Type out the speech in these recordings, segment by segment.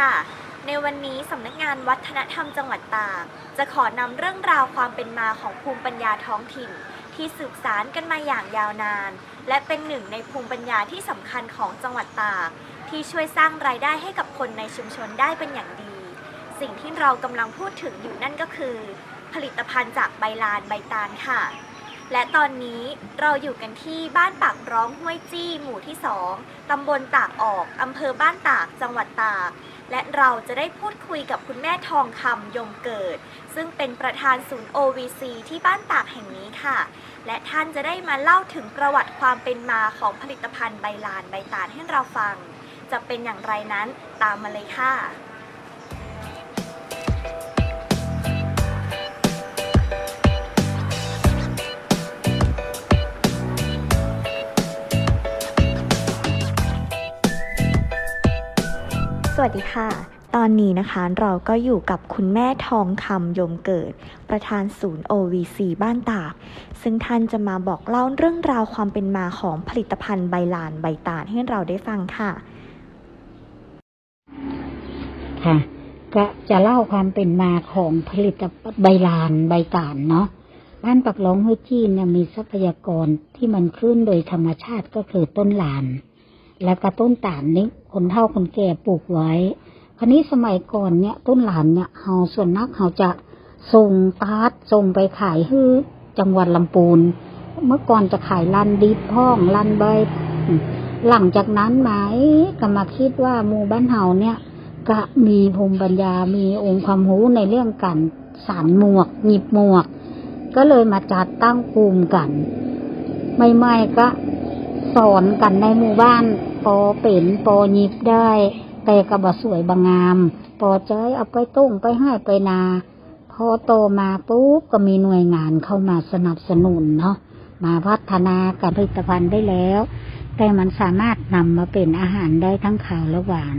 ค่ะ ในวันนี้สำนักงานวัฒนธรรมจังหวัดตาก จะขอนำเรื่องราวความเป็นมาของภูมิปัญญาท้องถิ่น ที่สืบสานกันมาอย่างยาวนาน และเป็นหนึ่งในภูมิปัญญาที่สำคัญของจังหวัดตาก ที่ช่วยสร้างรายได้ให้กับคนในชุมชนได้เป็นอย่างดี สิ่งที่เรากำลังพูดถึงอยู่นั่นก็คือ ผลิตภัณฑ์จากใบลานใบตาลค่ะ และตอนนี้เราอยู่กันที่บ้านปากร้องห้วยจี้ หมู่ที่ 2 ตำบลตากออก อำเภอบ้านตาก จังหวัดตาก และเราจะได้พูดคุยกับคุณแม่ทองคำยมเกิด ซึ่งเป็นประธานศูนย์ OVC ที่บ้านตากแห่งนี้ค่ะ และท่านจะได้มาเล่าถึงประวัติความเป็นมาของผลิตภัณฑ์ใบลานใบตาลให้เราฟัง จะเป็นอย่างไรนั้นตามมาเลยค่ะ สดีค่ะ ตอนนี้นะคะเราก็อยู่กับคุณแม่ทองคำยมเกิด ประธานศูนย์ OVC บ้านตาก ซึ่งท่านจะมาบอกเล่าเรื่องราวความเป็นมาของผลิตภัณฑ์ใบลานใบตาลให้เราได้ฟังค่ะ ค่ะ ก็จะเล่าความเป็นมาของผลิตใบลานใบตาลเนาะ บ้านปักหลงห้วยจี้เนี่ยมีทรัพยากรที่มันขึ้นโดยธรรมชาติก็คือต้นลาน แล้วก็ต้นตาลนี้คนเฒ่าคนแก่ปลูกไว้คราวนี้สมัยก่อนเนี่ยต้นหลานเนี่ยเฮาส่วนนักเฮาจะส่งตาดส่งไปขายให้จังหวัดลำปูน เมื่อก่อนจะขายลันดิบห้องลันใบ หลังจากนั้นไหมก็มาคิดว่าหมู่บ้านเฮาเนี่ยก็มีภูมิปัญญา มีองค์ความรู้ในเรื่องการสานหมวก หยิบหมวก ก็เลยมาจัดตั้งกลุ่มกันใหม่ๆก็ สอนกันในหมู่บ้านปอเป็นปอยิบได้ แต่ก็บ่สวยบางงาม ปอใจเอาไปตุ้งไปให้ไปนา พอโตมาปุ๊บก็มีหน่วยงานเข้ามาสนับสนุนเนาะมาพัฒนากับผลิตภัณฑ์ได้แล้ว แต่มันสามารถนำมาเป็นอาหารได้ทั้งขาวและหวาน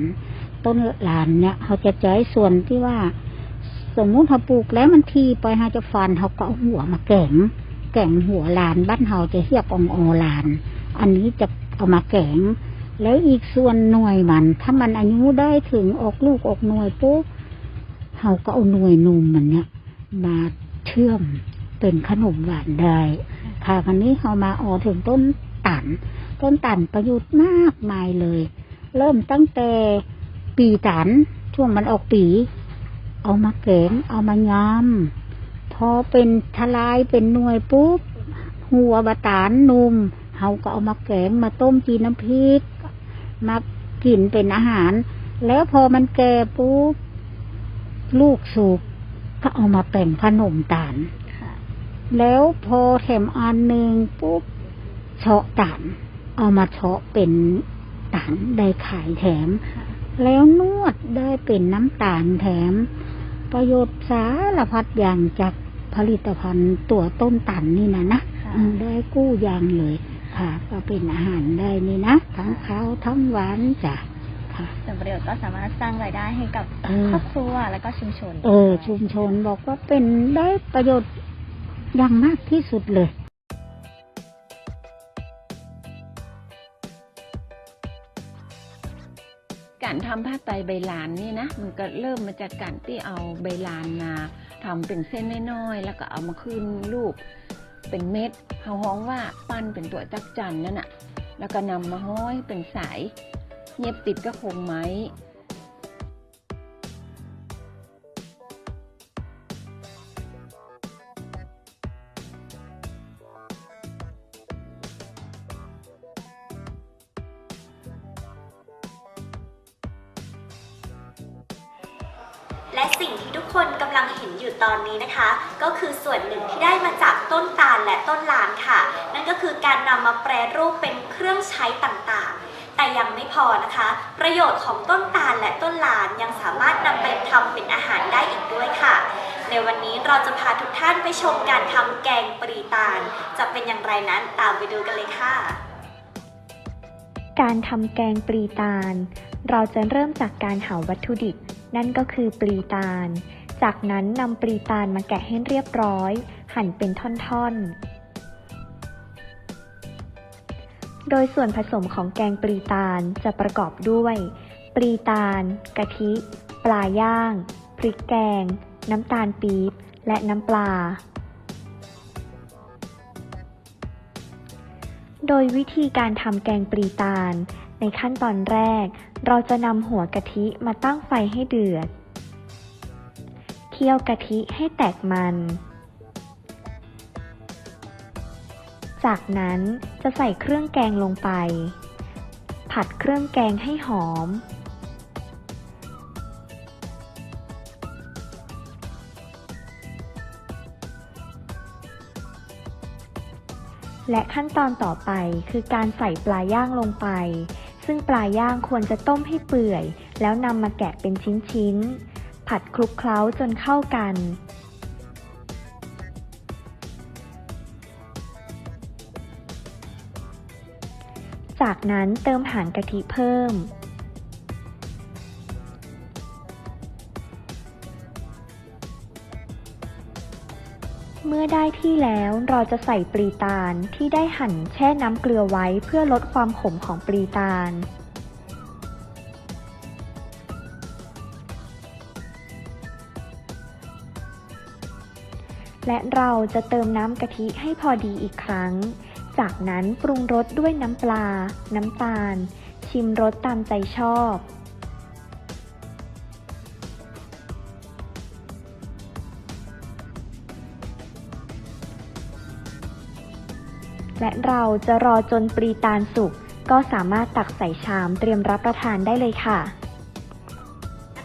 ต้นหลานเนี่ยเขาจะใช้ส่วนที่ว่า สมมุติเขาปลูกแล้วมันทีไปเขาจะฟันเขาก็เอาหัวมาแก่งแก่งหัวหลานบ้านเขาจะเรียกองโอลาน อันนี้จะเอามาแกง แล้วอีกส่วนหน่วยมัน ถ้ามันอายุได้ถึงออกลูกออกหน่วยปุ๊บเขาก็เอาหน่วยนมมันเนี่ย มาเชื่อมเป็นขนมหวานได้ค่ะคราวนี้เขามาออถึงต้นตันต้นตันประยุทธ์มากมายเลย เริ่มตั้งแต่ปีตันช่วงมันออกปี เอามาเกงเอามายำพอเป็นทลายเป็นหน่วยปุ๊บ หัวบะตานนุ่ม เขาก็เอามาแกงมาต้มจีนน้ำพริก มากินเป็นอาหาร แล้วพอมันแก่ปุ๊บลูกสุกก็เอามาแต่งขนมตาลแล้วพอแถมอันหนึ่งปุ๊บเฉาะตาลเอามาเฉาะเป็นตาลได้ขายแถม แล้วนวดได้เป็นน้ำตาลแถม ประโยชน์สารพัดอย่างจากผลิตภัณฑ์ตัวต้นตันนี่นะนะค่ะอืมได้กู้อย่างเลย ค่ะ ก็เป็นอาหารได้นี่นะ ทั้งข้าวทั้งหวานจ้ะค่ะส่วนประโยชน์ก็สามารถสร้างรายได้ให้กับเออครอบครัวและก็ชุมชน เออ ชุมชนบอกว่าเป็นได้ประโยชน์อย่างมากที่สุดเลยการทำผ้าไตรใบลานนี่นะมันก็เริ่มมาจากการที่เอาใบลานมาทำเป็นเส้นน้อยๆแล้วก็เอามาขึ้นรูป เป็นเม็ดเขาฮ้องว่าปั้นเป็นตัวจักจันนั่นน่ะ แล้วก็นำมาห้อยเป็นสาย เย็บติดก็คงไม้ และสิ่งที่ทุกคนกำลังเห็นอยู่ตอนนี้นะคะ ก็คือส่วนหนึ่งที่ได้มาจากต้นตาลและต้นลานค่ะ นั่นก็คือการนำมาแปรรูปเป็นเครื่องใช้ต่างๆ แต่ยังไม่พอนะคะ ประโยชน์ของต้นตาลและต้นลานยังสามารถนำไปทำเป็นอาหารได้อีกด้วยค่ะ ในวันนี้เราจะพาทุกท่านไปชมการทำแกงปรีตาล จะเป็นอย่างไรนั้นตามไปดูกันเลยค่ะ การทำแกงปรีตาล เราจะเริ่มจากการหาวัตถุดิบ นั่นก็คือปลีตาล จากนั้นนำปลีตาลมาแกะให้เรียบร้อย หั่นเป็นท่อนๆ โดยส่วนผสมของแกงปลีตาลจะประกอบด้วย ปลีตาล กะทิ ปลาย่าง พริกแกง น้ำตาลปี๊บ และน้ำปลา โดยวิธีการทำแกงปลีตาล ในขั้นตอนแรก เราจะนำหัวกะทิมาตั้งไฟให้เดือด เคี่ยวกะทิให้แตกมัน จากนั้นจะใส่เครื่องแกงลงไป ผัดเครื่องแกงให้หอม และขั้นตอนต่อไปคือการใส่ปลาย่างลงไป ซึ่งปลาย่างควรจะต้มให้เปื่อย แล้วนำมาแกะเป็นชิ้นๆ ผัดคลุกเคล้าจนเข้ากัน จากนั้นเติมหางกะทิเพิ่ม เมื่อได้ที่แล้วเราจะใส่ปลีตาลที่ได้หั่นแช่น้ำเกลือไว้เพื่อลดความขมของปลีตาล และเราจะเติมน้ำกะทิให้พอดีอีกครั้ง จากนั้นปรุงรสด้วยน้ำปลา น้ำตาล ชิมรสตามใจชอบ และเราจะรอจนปลีตาลสุกก็สามารถตักใส่ชามเตรียมรับประทานได้เลยค่ะ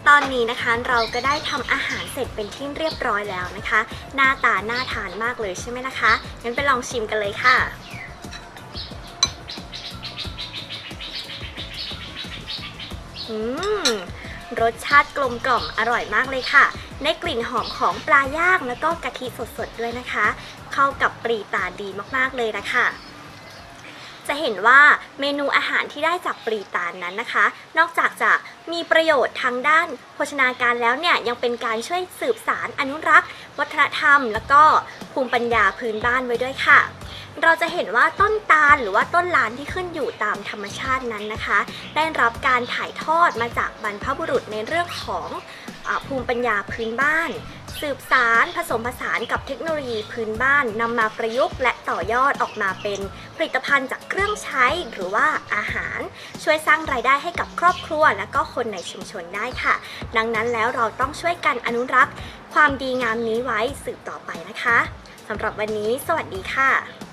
ตอนนี้นะคะเราก็ได้ทำอาหารเสร็จเป็นที่เรียบร้อยแล้วนะคะ หน้าตาน่าทานมากเลยใช่ไหมนะคะงั้นไปลองชิมกันเลยค่ะอืมรสชาติกลมกล่อมอร่อยมากเลยค่ะ ได้กลิ่นหอมของปลาย่างแล้วก็กะทิสดๆด้วยนะคะ เข้ากับปรีตาดีมากๆเลยนะคะจะเห็นว่าเมนูอาหารที่ได้จากปรีตาลนั้นนะคะ นอกจากจะมีประโยชน์ทางด้านโภชนาการแล้วเนี่ย ยังเป็นการช่วยสืบสารอนุรักษ์ วัฒนธรรม แล้วก็ภูมิปัญญาพื้นบ้านไว้ด้วยค่ะ เราจะเห็นว่าต้นตาลหรือว่าต้นลานที่ขึ้นอยู่ตามธรรมชาตินั้นนะคะ ได้รับการถ่ายทอดมาจากบรรพบุรุษในเรื่องของ ภูมิปัญญาพื้นบ้าน สืบสารผสมผสานกับเทคโนโลยีพื้นบ้านนำมาประยุกต์และต่อยอดออกมาเป็นผลิตภัณฑ์จากเครื่องใช้หรือว่าอาหาร ช่วยสร้างรายได้ให้กับครอบครัว และก็คนในชุมชนได้ค่ะ ดังนั้นแล้วเราต้องช่วยกันอนุรักษ์ ความดีงามนี้ไว้สืบต่อไปนะคะสำหรับวันนี้ สวัสดีค่ะ